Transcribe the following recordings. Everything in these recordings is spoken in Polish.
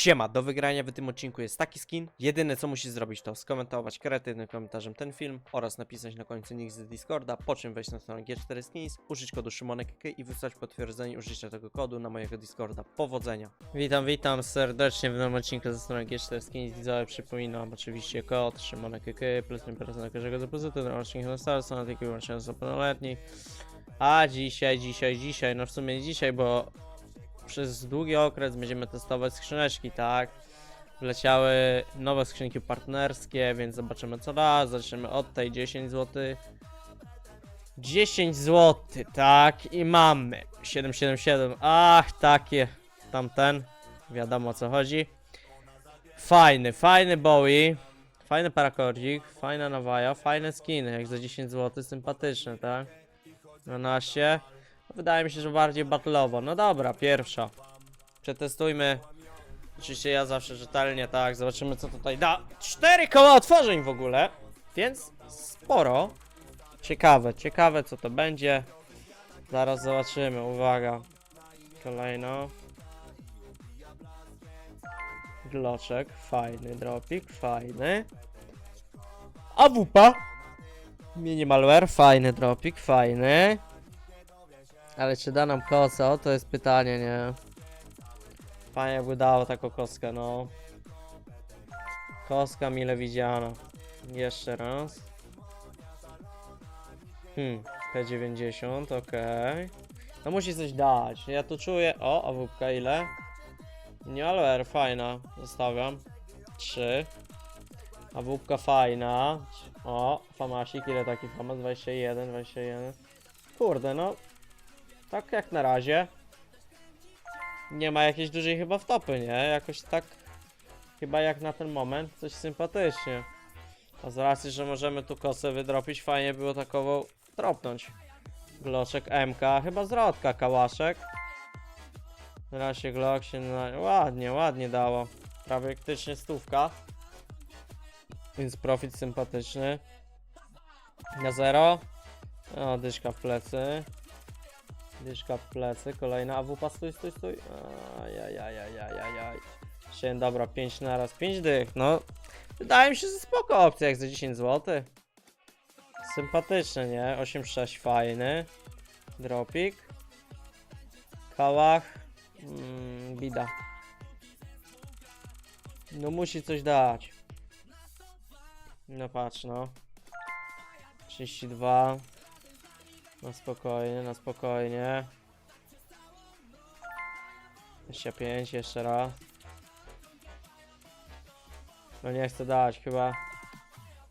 Siema, do wygrania w tym odcinku jest taki skin. Jedyne co musisz zrobić to skomentować kreatywnym komentarzem ten film oraz napisać na końcu nick z Discorda, po czym wejść na stronę G4 Skins, użyć kodu SzymonekK i wysłać potwierdzenie użycia tego kodu na mojego Discorda. Powodzenia. Witam, witam serdecznie w nowym odcinku ze strony G4 Skins. Widzowie, przypominam oczywiście kod SzymonekK plus 5% na każdego depozytu na odcinek na start, są na tylko wyłącznie. A dzisiaj, dzisiaj, dzisiaj, no w sumie dzisiaj, bo przez długi okres będziemy testować skrzyneczki, tak? Wleciały nowe skrzynki partnerskie, więc zobaczymy co raz. Zaczniemy od tej 10 zł. 10 zł, tak, i mamy 777. Ach, takie tamten. Wiadomo o co chodzi. Fajny, fajny Bowie. Fajny parakordzik, fajna nawaja, fajne skiny, jak za 10 zł, sympatyczne, tak? 12. Wydaje mi się, że bardziej battle'owo. No dobra, pierwsza. Przetestujmy. Oczywiście ja zawsze rzetelnie, tak. Zobaczymy co tutaj da. Cztery koła otworzeń w ogóle. Więc sporo. Ciekawe, ciekawe co to będzie. Zaraz zobaczymy, uwaga. Kolejno. Gloczek, fajny dropik, fajny. AWP. Minimalware, fajny dropik, fajny. Ale czy da nam kosa? To jest pytanie, nie? Fajnie jakby dało taką kostkę, no. Kostka mile widziana. Jeszcze raz. Hmm, P90, okej. No musi coś dać. Ja tu czuję. O, AWP ile? Nie, ale fajna. Zostawiam. 3. AWP fajna. O, famasik, ile taki famas? 21, 21. Kurde, no tak jak na razie. Nie ma jakiejś dużej chyba wtopy, nie? Jakoś tak. Chyba jak na ten moment coś sympatycznie. A z racji, że możemy tu kosę wydropić, fajnie było takową dropnąć. Gloczek MK, chyba zwrotka, kałaszek. Na razie Glock się na... ładnie, ładnie dało. Praktycznie stówka. Więc profit sympatyczny. Na zero. O, dyszka w plecy. Dyszka w plecy, kolejna AWP, stój, stój, stój. Ajajajajajajaj. Się, dobra, 5 na raz, 5 dych, no. Wydaje mi się, że spoko opcja, jak za 10 zł. Sympatyczne, nie? 8,6 fajny. Dropik. Kałach. Mm, bida. No musi coś dać. No patrz, no. 32. Na spokojnie, na spokojnie. 25 jeszcze raz. No nie chcę dać, chyba.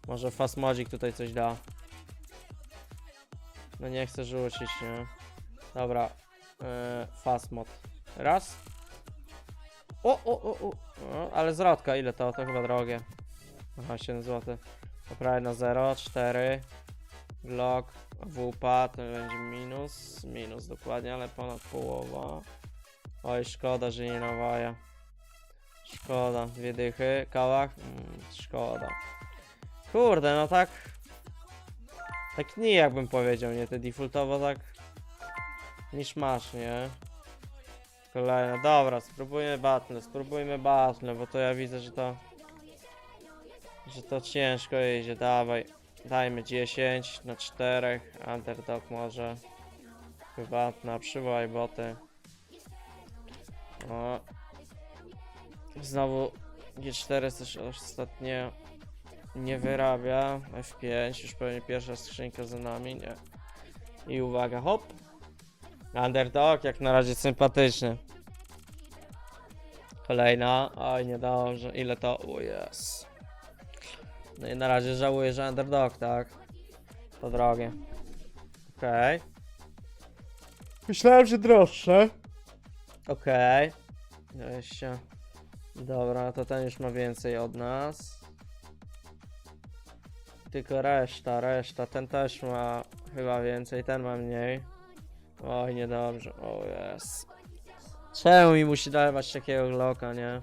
Może Fasmodzik tutaj coś da. No nie chcę rzucić, nie? Dobra. Yy, Fasmod. Raz. O, o, o, o. o ale zwrotka, ile to? To chyba drogie. Aha, 7 zł. Poprawię na 0, 4. Glock, WP to będzie minus, minus dokładnie, ale ponad połowa. Oj, szkoda, że nie nawaja. Szkoda, dwie dychy, kałach, mm, szkoda. Kurde, no tak. Tak nie jakbym powiedział, nie? Te defaultowo tak. Niż masz, nie? Kolejne, dobra, spróbujmy battle, spróbujmy battle, bo to ja widzę, że to. Że to ciężko idzie, dawaj. Dajmy 10 na 4. Underdog może. Chyba na przywołaj boty. O. Znowu G4 też ostatnio nie wyrabia. F5 już pewnie pierwsza skrzynka za nami, nie. I uwaga, hop. Underdog jak na razie sympatyczny. Kolejna. Oj, niedobrze. Ile to? O. No i na razie żałuję, że underdog, tak? To drogie. Okej. Myślałem, że droższe. Okej. Okay. Dobra, to ten już ma więcej od nas. Tylko reszta, reszta. Ten też ma chyba więcej, ten ma mniej. Oj, niedobrze. O jest. Czemu mi musi dawać takiego glocka, nie?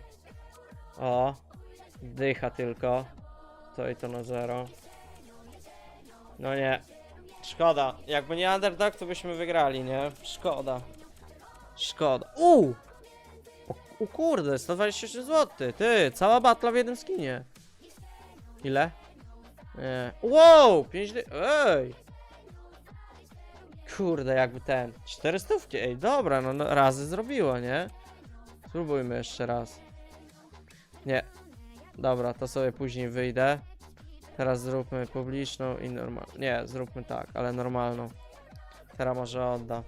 O. Dycha tylko. To i to na zero. No nie. Szkoda. Jakby nie underdog, to byśmy wygrali, nie? Szkoda. Szkoda. Uuu! O U kurde, 123 zł. Ty, cała batla w jednym skinie. Ile? Nie. Wow, 5 dy... Ej! Kurde, jakby ten. 400? Ej, dobra, no, no razy zrobiło, nie? Spróbujmy jeszcze raz. Nie. Dobra, to sobie później wyjdę. Teraz zróbmy publiczną i normalną. Nie, zróbmy tak, ale normalną. Teraz może odda.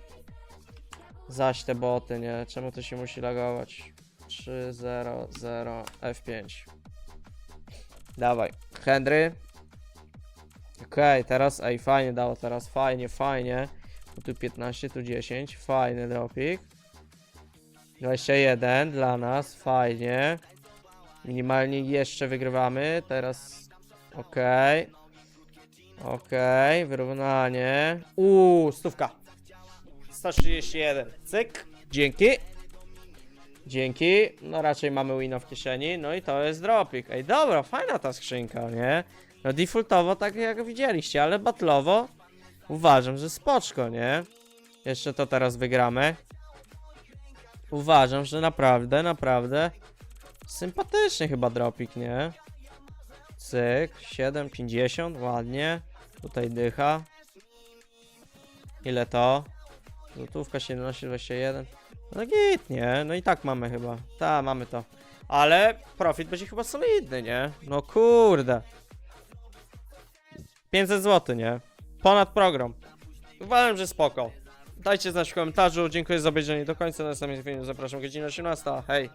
Zaś te boty, nie? Czemu to się musi lagować? 3, 0, 0, F5. Dawaj. Henry. Okej, teraz, ej, fajnie dało teraz, fajnie, fajnie. Tu 15, tu 10, fajny dropik. 21 dla nas, fajnie. Minimalnie jeszcze wygrywamy, teraz, okej. Okej, wyrównanie. Uuu, stówka. 131. Cyk. Dzięki. Dzięki. No raczej mamy wina w kieszeni. No i to jest dropik. Ej, dobra, fajna ta skrzynka, nie? No defaultowo tak jak widzieliście, ale battlowo uważam, że spoczko, nie? Jeszcze to teraz wygramy. Uważam, że naprawdę, naprawdę sympatyczny chyba dropik, nie? Cyk, 7,50, ładnie. Tutaj dycha. Ile to? Złotówka 17,21. No git, nie? No i tak mamy chyba. Ta, mamy to. Ale profit będzie chyba solidny, nie? No kurde. 500 zł, nie? Ponad program. Uważam, że spoko. Dajcie znać w komentarzu. Dziękuję za obejrzenie do końca. Na następnym filmie zapraszam godzina 18. Hej.